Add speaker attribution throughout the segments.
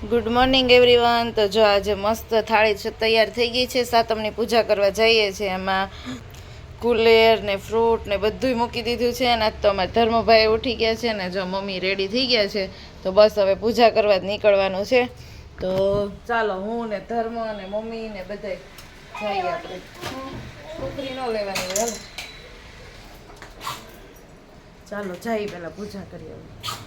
Speaker 1: Good morning everyone તો જો આજે મસ્ત થાળી છે, તૈયાર થઈ ગઈ છે. સાતમની પૂજા કરવા જઈએ છીએ. એમાં કુલેર ને ફ્રૂટ ને બધુંય મૂકી દીધું છે. અને તો અમારા ધર્મભાઈ ઉઠી ગયા છે ને જો મમ્મી રેડી થઈ ગયા છે, તો બસ હવે પૂજા કરવા જ નીકળવાનું છે. તો ચાલો, હું ને ધર્મ ને મમ્મી ને બધે જઈએ આપણે. છોકરી ન લેવાની ચાલો, જઈએ પહેલાં પૂજા કરીએ.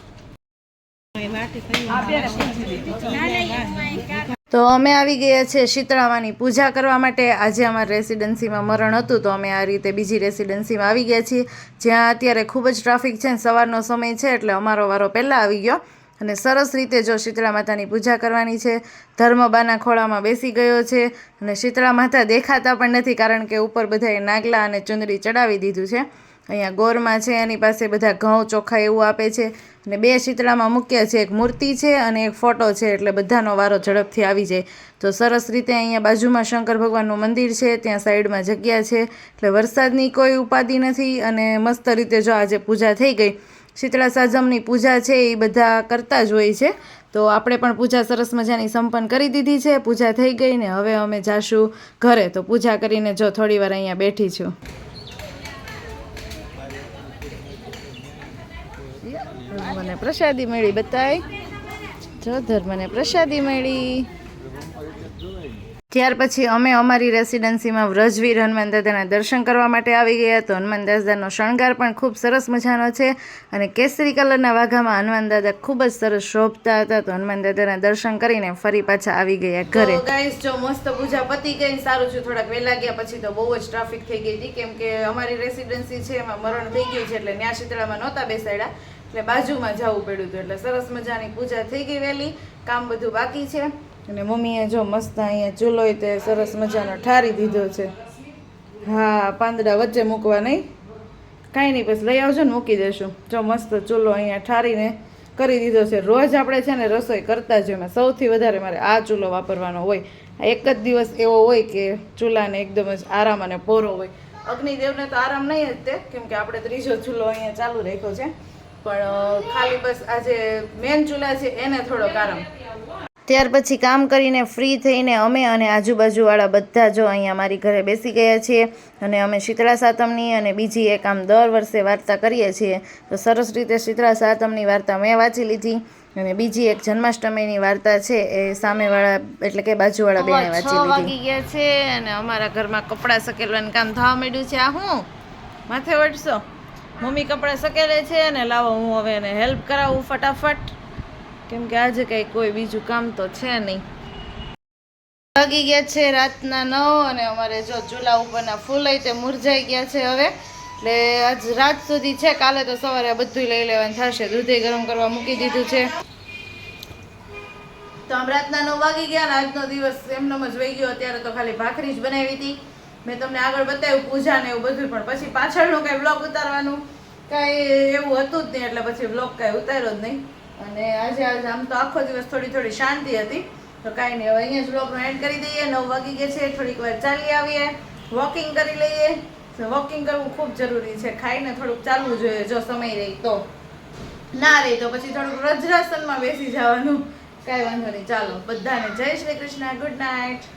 Speaker 1: તો અમે આવી ગયા છે શીતળામાની પૂજા કરવા માટે. આજે અમારા રેસિડેન્સીમાં મરણ હતું, તો અમે આ રીતે બીજી રેસિડેન્સીમાં આવી ગયા છીએ. જ્યાં અત્યારે ખૂબ જ ટ્રાફિક છે સવારનો સમય છે, એટલે અમારો વારો પહેલાં આવી ગયો. અને સરસ રીતે જો શીતળા માતાની પૂજા કરવાની છે. ધર્મબાના ખોળામાં બેસી ગયો છે. અને શીતળા માતા દેખાતા પણ નથી, કારણ કે ઉપર બધાએ નાગલા અને ચુંદડી ચડાવી દીધું છે. અહીંયા ગોરમાં છે, એની પાસે બધા ઘઉં ચોખા એવું આપે છે. અને બે શીતળામાં મૂક્યા છે, એક મૂર્તિ છે અને એક ફોટો છે, એટલે બધાનો વારો ઝડપથી આવી જાય. તો સરસ રીતે અહીંયા બાજુમાં શંકર ભગવાનનું મંદિર છે, ત્યાં સાઈડમાં જગ્યા છે. એટલે વરસાદની કોઈ ઉપાધિ નથી અને મસ્ત રીતે જો આજે પૂજા થઈ ગઈ. શીતળા સાજમની પૂજા છે, એ બધા કરતા જ હોય છે. તો આપણે પણ પૂજા સરસ મજાની સંપન્ન કરી દીધી છે, પૂજા થઈ ગઈ ને હવે અમે જાશું ઘરે. તો પૂજા કરીને જો થોડી વાર અહીંયા બેઠી છું. મને પ્રસાદી મળી બતાય. જો ધર્મને પ્રસાદી મળી. ત્યાર પછી અમે અમારી રેસિડેન્સીમાં વ્રજવીર હનુમાન દાદાના દર્શન કરવા માટે આવી ગયા તો હનુમાન દાદાનો શણગાર પણ ખૂબ સરસ મજાનો છે અને કેસરી કલરના વાઘામાં હનુમાન દાદા ખૂબ જ સરસ શોભતા હતા તો હનુમાન દાદાના દર્શન કરીને ફરી પાછા આવી ગયા ઘરે. ગાઈસ જો મસ્ત પૂજા પતી ગઈ સારું છે થોડાક વહેલા ગયા પછી તો બહુ જ ટ્રાફિક થઈ ગઈ હતી કેમ કે અમારી રેસિડેન્સી છે એમાં મરણ થઈ ગયું છે એટલે ન્યા શીતળામાં નહોતા બેસાડ્યા એટલે બાજુમાં જવું પડ્યું હતું એટલે સરસ મજાની પૂજા થઈ ગઈ વહેલી કામ બધું બાકી છે. અને મમ્મીએ જો મસ્ત અહીંયા ચૂલો તે સરસ મજાનો ઠારી દીધો છે. હા, પાંદડા વચ્ચે મૂકવા નહીં. કાંઈ નહીં, બસ લઈ આવજો ને મૂકી દેશું. જો મસ્ત ચૂલો અહીંયા ઠારીને કરી દીધો છે. રોજ આપણે છે ને રસોઈ કરતા જ એમાં સૌથી વધારે મારે આ ચૂલો વાપરવાનો હોય. એક જ દિવસ એવો હોય કે ચૂલાને એકદમ જ આરામ અને પોરો હોય. અગ્નિદેવને તો આરામ નહીં જ તે, કેમ કે આપણે ત્રીજો ચૂલો અહીંયા ચાલુ રાખ્યો છે. પણ ખાલી બસ આ જે મેન ચૂલા છે એને થોડોક આરામ. ત્યાર પછી કામ કરીને ફ્રી થઈને અમે અને આજુબાજુવાળા બધા જો અહીંયા મારી ઘરે બેસી ગયા છીએ અને અમે શીતળા સાતમની અને બીજી એક આમ દર વર્ષે વાર્તા કરીએ છીએ તો સરસ રીતે શીતળા સાતમની વાર્તા મેં વાંચી લીધી અને બીજી એક જન્માષ્ટમીની વાર્તા છે એ સામેવાળા એટલે કે બાજુવાળા બેને વાંચી લીધી. વાગી ગયા છે અને અમારા ઘરમાં કપડાં સકેલવાનું કામ થવા માંડ્યું છે. આ હું? માથે વટશો મમ્મી કપડાં સકેલે છે અને લાવો હું હવે એને હેલ્પ કરાવું ફટાફટ. કેમ કે આજે કઈ કોઈ બીજું કામ તો છે નહીં. લાગી ગયા છે રાતના નવ અને અમારે જો ચૂલા ઉપરના ફૂલ તે મુરઝાઈ ગયા છે હવે. એટલે આજ રાત સુધી છે, કાલે તો સવારે બધું લઈ લેવાનું થશે. દૂધે ગરમ કરવા મૂકી દીધું છે. તો આમ રાતના નવ વાગી ગયા ને આજનો દિવસ એમનો જ વહી ગયો. અત્યારે તો ખાલી ભાખરી જ બનાવી હતી. મેં તમને આગળ બતાવ્યું પૂજા ને એવું બધું પણ પછી પાછળનું કઈ બ્લોગ ઉતારવાનું કાંઈ એવું હતું જ નહીં, એટલે પછી બ્લોગ કાંઈ ઉતાર્યો જ નહીં. અને આજે આજે આમ તો આખો દિવસ થોડી થોડી શાંતિ હતી. તો કાંઈ નહીં, હવે અહીંયા જ બ્લોગનો એન્ડ કરી દઈએ. નવ વાગી ગયા છે, થોડીક વાર ચાલી આવીએ. વોકિંગ કરી લઈએ. વોકિંગ કરવું ખૂબ જરૂરી છે. ખાઈને થોડુંક ચાલવું જોઈએ, જો સમય રહી તો. ના રહી તો પછી થોડુંક રજરાસનમાં બેસી જવાનું. કાંઈ વાંધો નહીં, ચાલો. બધાને જય શ્રી કૃષ્ણ. Good night